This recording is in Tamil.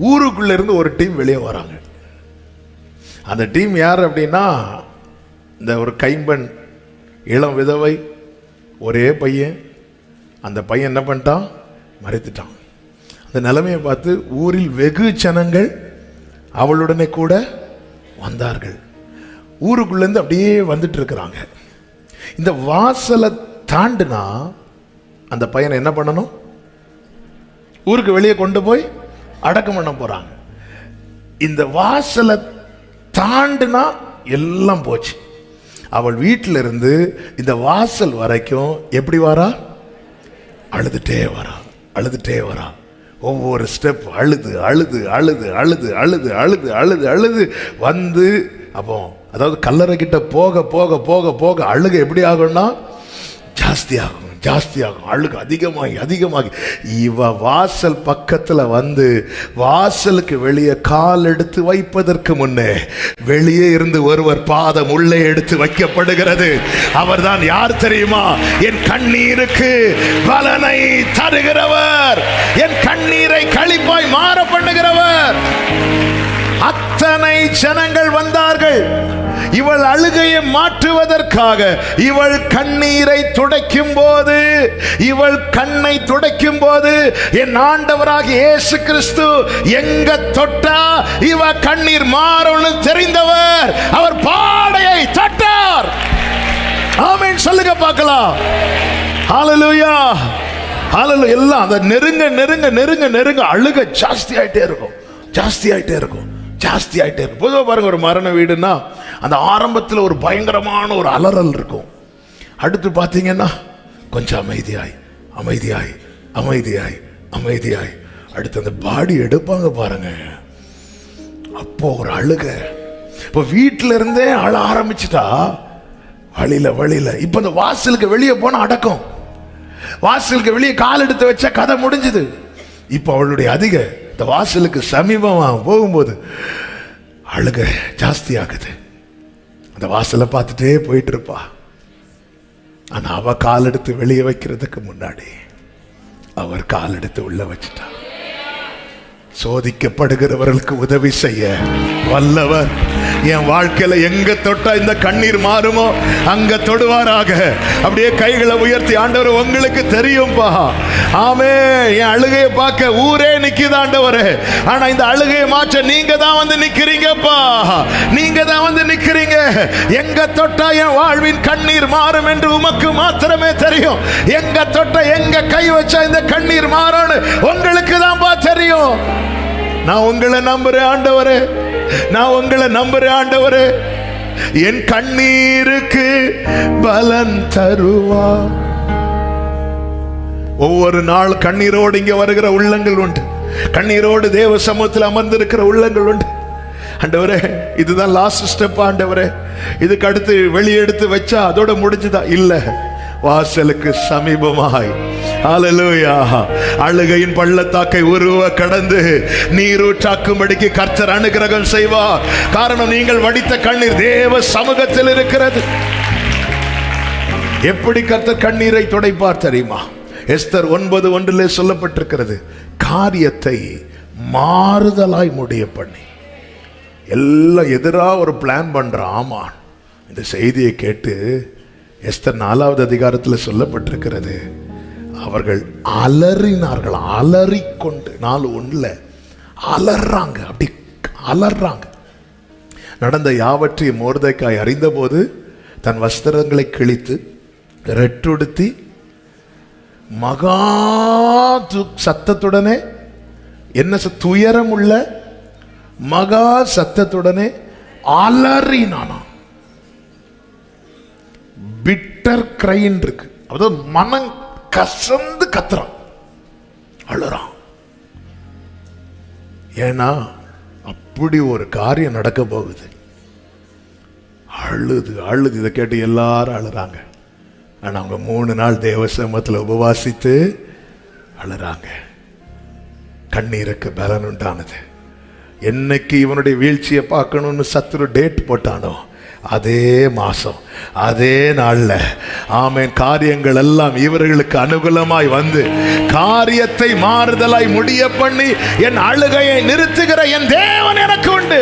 ஊருக்குள்ள இருந்து ஒரு டீம் வெளியே வராங்க. அந்த டீம் யார் அப்படின்னா இந்த ஒரு கைம்பெண் இளம் விதவை ஒரே பையன். அந்த பையன் என்ன பண்ணிட்டான்? மறைத்துட்டான். அந்த நிலைமையை பார்த்து ஊரில் வெகு ஜனங்கள் அவளுடனே கூட வந்தார்கள். ஊருக்குள்ளேருந்து அப்படியே வந்துட்டு இருக்கிறாங்க. இந்த வாசலை தாண்டுனா அந்த பையனை என்ன பண்ணணும்? ஊருக்கு வெளியே கொண்டு போய் அடக்கம் பண்ண போறாங்க. இந்த வாசலை தாண்டுனா எல்லாம் போச்சு. அவள் வீட்டில இருந்து இந்த வாசல் வரைக்கும் எப்படி வரா? அழுதுட்டே வரா அழுதுட்டே வரா. ஒவ்வொரு ஸ்டெப் அழுது அழுது அழுது அழுது அழுது அழுது அழுது அழுது வந்து அப்போ அதாவது கல்லறை கிட்ட போக போக போக போக அழுக எப்படி ஆகும்னா? ஜாஸ்தி ஆகும். ஜாஸ்தியாகும் அழுகு அதிகமாகி அதிகமாகி. இவ வாசல் பக்கத்துல வந்து வாசலுக்கு வெளியே கால் எடுத்து வைப்பதற்கு முன்னே வெளியே இருந்து ஒருவர் பாதம் உள்ளே எடுத்து வைக்கப்படுகிறது. அவர்தான் யார் தெரியுமா? என் கண்ணீருக்கு பலனை தருகிறவர். என் கண்ணீரை கழிப்பாய் மாற பண்ணுகிறவர் அத்தனை ஜனங்கள் வந்தார் இவள் அழுகையை மாற்றுவதற்காக இவள் கண்ணீரை துடைக்கும் போது இவள் கண்ணை துடைக்கும் போது என் ஆண்டவராக இயேசு கிறிஸ்து எங்க தொட்டா? இவ கண்ணீர் மாறும்னு தெரிந்தவர் அவர் பாடையை தட்டார். ஆமீன். சொல்லுங்க பார்க்கலாம். ஹalleluya. ஹalleluya. எல்லாம் அந்த நெருங்க நெருங்க நெருங்க நெருங்க அழுக ஜாஸ்தி ஆயிட்டே இருக்கும். ஜாஸ்தி ஆயிட்டே இருக்கும். ஜாஸ்தி ஆகிட்டே இருக்கும். பொதுவாக பாருங்கள் ஒரு மரண வீடுன்னா அந்த ஆரம்பத்தில் ஒரு பயங்கரமான ஒரு அலறல் இருக்கும். அடுத்து பார்த்தீங்கன்னா கொஞ்சம் அமைதியாய் அமைதியாய் அமைதியாய் அமைதியாய். அடுத்து அந்த பாடி எடுப்பாங்க பாருங்க. அப்போ ஒரு அழுக. இப்போ வீட்டில இருந்தே அழ ஆரம்பிச்சிட்டா வழியில வழியில. இப்போ இந்த வாசலுக்கு வெளியே போனால் அடக்கம். வாசலுக்கு வெளியே கால் எடுத்து வச்சா கதை முடிஞ்சது. இப்போ அவளுடைய அதிக இந்த வாசலுக்கு சமீபமாக போகும்போது அழுக ஜாஸ்தி ஆகுது அந்த வாசலை பார்த்துட்டே போயிட்டு இருப்பா ஆனா அவ கால் எடுத்து வெளியே வைக்கிறதுக்கு முன்னாடி அவர் கால் எடுத்து உள்ள வச்சிட்டா. சோதிக்கப்படுகிறவர்களுக்கு உதவி செய்ய வல்லவர். என் வாழ்க்கையில எங்க தொட்டா இந்த கண்ணீர் மாறுமோ? அங்க தொடுவாராக. அப்படியே கைகளை உயர்த்தி ஆண்டவர் உங்களுக்கு தெரியும்பா. ஆமே என் அழுகையை பார்க்க ஊரே நிக்கிது ஆண்டவர். ஆனா இந்த அழுகையை மாற்ற நீங்க தான் வந்து நிக்கிறீங்கப்பா. நீங்க தான் வந்து நிக்கிறீங்க. எங்க தொட்டா என் வாழ்வின் கண்ணீர் மாறும் என்று உமக்கு மாத்திரமே தெரியும். எங்க தொட்டா எங்க கை வச்சா இந்த கண்ணீர் மாறும்னு உங்களுக்கு தான்ப்பா தெரியும். நான் உங்களை நம்புறேன் ஆண்டவரே. நான் உங்களை நம்புறேன் ஆண்டவரே. என் கண்ணீருக்கு பலன் தருவா ஒவ்வொரு நாள் கண்ணீரோடு இங்க வருகிற உள்ளங்கள் உண்டு. கண்ணீரோடு தேவ சமூகத்தில் அமர்ந்திருக்கிற உள்ளங்கள் உண்டு. ஆண்டவரே இதுதான் லாஸ்ட் ஸ்டெப் ஆண்டவரே. இதுக்கு அடுத்து வெளியெடுத்து வச்சா அதோட முடிஞ்சுதா? இல்ல. வாசலுக்கு சமீபமாய். ஹalleluya அழுகையின் பள்ளத்தாக்கை உருவ கடந்து நீரூற்றாக்கும்படிக்கு கர்த்தர் அனுகிரகம் செய்வார். காரணம் நீங்கள் வடித்த கண்ணீர் தேவ சமூகத்தில் இருக்கிறது. எப்படி கர்த்தர் கண்ணீரை துடைப்பார் தெரியுமா? எஸ்தர் ஒன்பது ஒன்றிலே சொல்லப்பட்டிருக்கிறது. காரியத்தை மாறுதலாய் முடிய பண்ணி. எல்லாம் எதிராக ஒரு பிளான் பண்றான் ஆமான் இந்த செய்தியை கேட்டு எஸ்தர் நாலாவது அதிகாரத்தில் சொல்லப்பட்டிருக்கிறது. அவர்கள் அலறினார்கள் அலறிக்கொண்டு. நாலு ஒன்றில் அலறாங்க அப்படி அலறாங்க. நடந்த யாவற்றையும் மோர்தேக்காய் அறிந்தபோது தன் வஸ்திரங்களை கிழித்து ரெட்டுடுத்தி மகா து- சத்தத்துடனே என்ன ச- துயரமுள்ள மகா சத்தத்துடனே அலறினானா. பிட்டர் கிரைன் இருக்கு. அதாவது மனம் கசந்து கத்துறான். அழுறான். ஏன்னா அப்படி ஒரு காரியம் நடக்க போகுது. அழுது அழுது. இதை கேட்டு எல்லாரும் அழுறாங்க. ஆனால் அவங்க மூணு நாள் தேவ உபவாசித்து அழுறாங்க. கண்ணீருக்கு பலன் உண்டானது. என்னைக்கு இவனுடைய வீழ்ச்சியை பார்க்கணும்னு சத்துரு டேட் போட்டானோ அதே மாசம் அதே நாளில் ஆமேன் காரியங்கள் எல்லாம் இவர்களுக்கு அனுகூலமாய் வந்து காரியத்தை மாறுதலாய் முடிய பண்ணி என் அழுகையை நிறுத்துகிற என் தேவன் எனக்கு உண்டு.